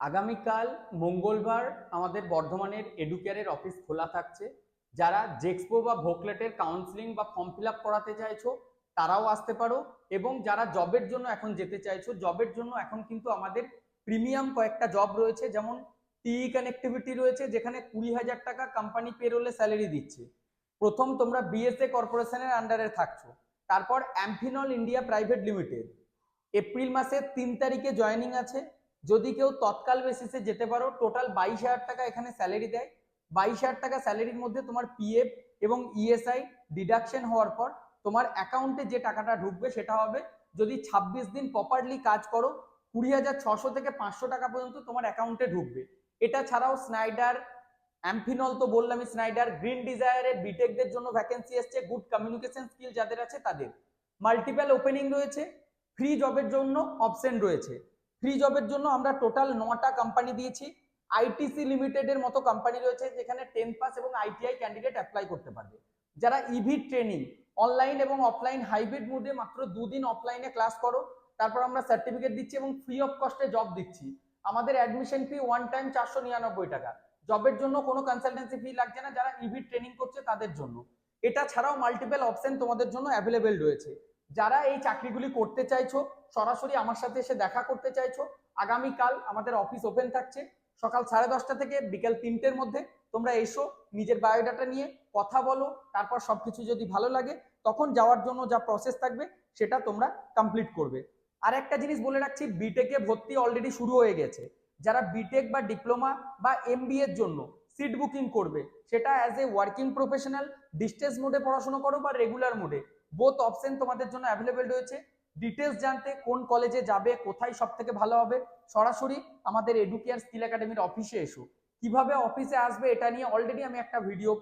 আগামীকাল মঙ্গলবার আমাদের বর্ধমানের এডুকেয়ারের অফিস খোলা থাকছে। যারা জেক্সপো বা ভোকলেটের কাউন্সিলিং বা ফর্ম ফিল করাতে চাইছো, তারাও আসতে পারো। এবং যারা জবের জন্য এখন যেতে চাইছো, জবের জন্য এখন কিন্তু আমাদের প্রিমিয়াম কয়েকটা জব রয়েছে। যেমন টিই কানেক্টিভিটি রয়েছে, যেখানে কুড়ি হাজার টাকা কোম্পানি পেরোলে স্যালারি দিচ্ছে। প্রথম তোমরা বিএসএ কর্পোরেশনের আন্ডারে থাকছো। তারপর Amphenol India private limited April মাসের তিন তারিখে জয়েনিং আছে। যদি কেউ তৎকাল বেসিসে যেতে পারো টোটাল বাইশ হাজার টাকা এখানে স্যালারি দেয়। বাইশ হাজার টাকা স্যালারির মধ্যে তোমার পিএফ এবং ইএসআই ডিডাকশন হওয়ার পর তোমার অ্যাকাউন্টে যে টাকাটা ঢুকবে সেটা হবে, যদি ছাব্বিশ দিন প্রপারলি কাজ করো, কুড়ি হাজার ছশো থেকে পাঁচশো টাকা পর্যন্ত তোমার অ্যাকাউন্টে ঢুকবে। এটা ছাড়াও স্নাইডার অ্যাম্ফিনল তো বললামই স্নাইডার গ্রিন ডিজায়ারে বিটেকদের জন্য ভ্যাকেন্সি এসছে গুড কমিউনিকেশন স্কিল যাদের আছে তাদের। মাল্টিপল ওপেনিং রয়েছে ফ্রি জবের জন্য অপশন রয়েছে। ফ্রি জবের জন্য আমরা টোটাল নটা কোম্পানি দিয়েছি। আইটিসি লিমিটেডের মতো কোম্পানি রয়েছে যেখানে টেন পাস এবং আইটিআই ক্যান্ডিডেট অ্যাপ্লাই করতে পারবে। যারা ইভি ট্রেনিং অনলাইন এবং অফলাইন হাইব্রিড মোডে মাত্র দুদিন অফলাইনে ক্লাস করো, তারপর আমরা সার্টিফিকেট দিচ্ছি এবং ফ্রি অফ কস্টে জব দিচ্ছি। আমাদের অ্যাডমিশন ফি ওয়ান টাইম চারশো নিরানব্বই টাকা। জবের জন্য কোনো কনসালটেন্সি ফি লাগছে না, যারা ইভি ট্রেনিং করছে তাদের জন্য। এটা ছাড়াও মাল্টিপল অপশন তোমাদের জন্য অ্যাভেলেবেল রয়েছে। যারা এই চাকরিগুলি করতে চাইছো সরাসরি আমার সাথে এসে দেখা করতে চাইছো। আগামীকাল আমাদের অফিস ওপেন থাকছে। সকাল সাড়ে দশটা থেকে বিকেল তিনটের মধ্যে তোমরা এসো, নিজের বায়োডাটা নিয়ে কথা বলো, তারপর সবকিছু যদি ভালো লাগে, তখন যাওয়ার জন্য যা প্রসেস থাকবে, সেটা তোমরা কমপ্লিট করবে। আর একটা জিনিস বলে রাখছি বিটেকে ভর্তি অলরেডি শুরু হয়ে গেছে। যারা বিটেক বা ডিপ্লোমা বা এম এর জন্য সিট বুকিং করবে, সেটা as a working professional distance মোডে পড়াশোনা করো বা রেগুলার মোডে বোথ অপশন তোমাদের জন্য অ্যাভেলেবেল রয়েছে। ডিটেলস জানতে কোন কলেজে যাবে, কোথায় সব থেকে ভালো হবে, সরাসরি আমাদের এডুকেয়ার স্কিল একাডেমির অফিসে এসো। কীভাবে অফিসে আসবে এটা নিয়ে অলরেডি আমি একটা ভিডিও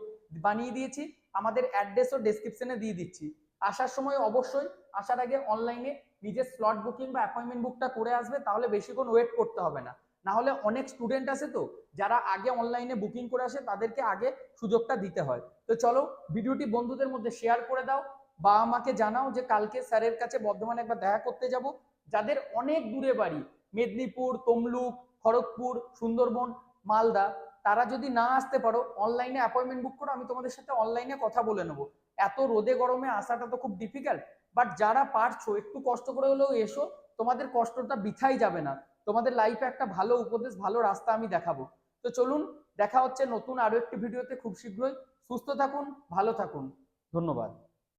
বানিয়ে দিয়েছি, আমাদের অ্যাড্রেসও ডেসক্রিপশনে দিয়ে দিচ্ছি। আসার সময় অবশ্যই, আসার আগে অনলাইনে নিজের স্লট বুকিং বা অ্যাপয়েন্টমেন্ট বুকটা করে আসবে, তাহলে বেশিক্ষণ ওয়েট করতে হবে না। না হলে অনেক স্টুডেন্ট আছে তো, যারা আগে অনলাইনে বুকিং করে আসে, তাদেরকে আগে সুযোগটা দিতে হয়। তো চলো ভিডিওটি বন্ধুদের মধ্যে শেয়ার করে দাও বা আমাকে জানাও যে কালকে স্যারের কাছে বর্ধমানে একবার দেখা করতে যাব, যাদের অনেক দূরে বাড়ি, মেদিনীপুর, তমলুক, খড়গপুর, সুন্দরবন, মালদা, তারা যদি না আসতে পারো অনলাইনে অ্যাপয়েন্টমেন্ট বুক করো, আমি তোমাদের সাথে অনলাইনে কথা বলে নেব। এত রোদে গরমে আসাটা তো খুব ডিফিকাল্ট বাট যারা পারছ, একটু কষ্ট করে হলেও এসো, তোমাদের কষ্টটা বিথাই যাবে না। তোমাদের লাইফে একটা ভালো উপদেশ, ভালো রাস্তা আমি দেখাবো। তো চলুন, দেখা হচ্ছে নতুন আরও একটি ভিডিওতে খুব শীঘ্রই। সুস্থ থাকুন, ভালো থাকুন। ধন্যবাদ।